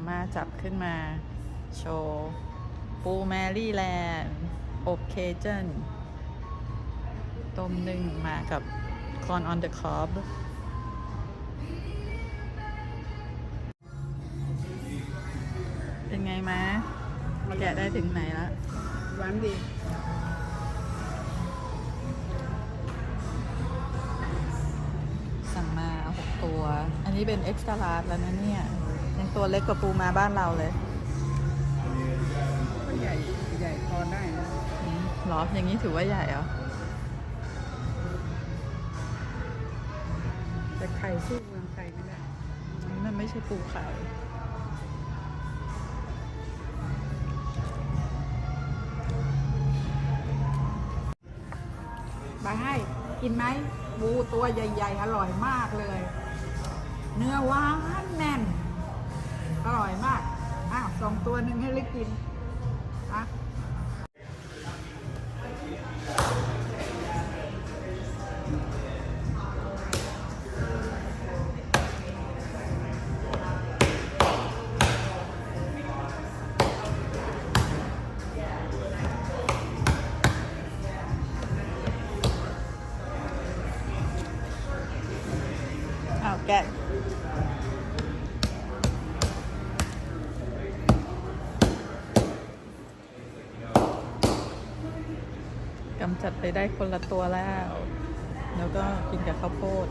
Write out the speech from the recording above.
อาม่าจับขึ้นมา โชว์ปูแมรี่แลนด์อบเคเจนต้มนึ่งมากับคอนออนเดอะคอบเป็นไงมาแกะได้ถึงไหนแล้วหวานดีสั่งมาหกตัว อันนี้เป็นเอ็กซ์ตร้าลาร์แล้วนะเนี่ย ยังตัวเล็กกว่าปูมาบ้านเราเลยก็ใหญ่ใหญ่พอได้นะอืมเหรออย่างนี้ถือว่าใหญ่เหรอแต่ไข่สู้เมืองไทยไม่ได้อันนี้มันไม่ใช่ปูไข่บาให้กินไหมบูตัวใหญ่ ๆ อร่อยมากเลย เนื้อหวานแน่น อร่อยมาก อ้าวสองตัวหนึ่งให้เล็กกินอะอ้าวแกะ กำจัดไปได้คนละตัวแล้ว แล้วก็กินกับข้าวโพด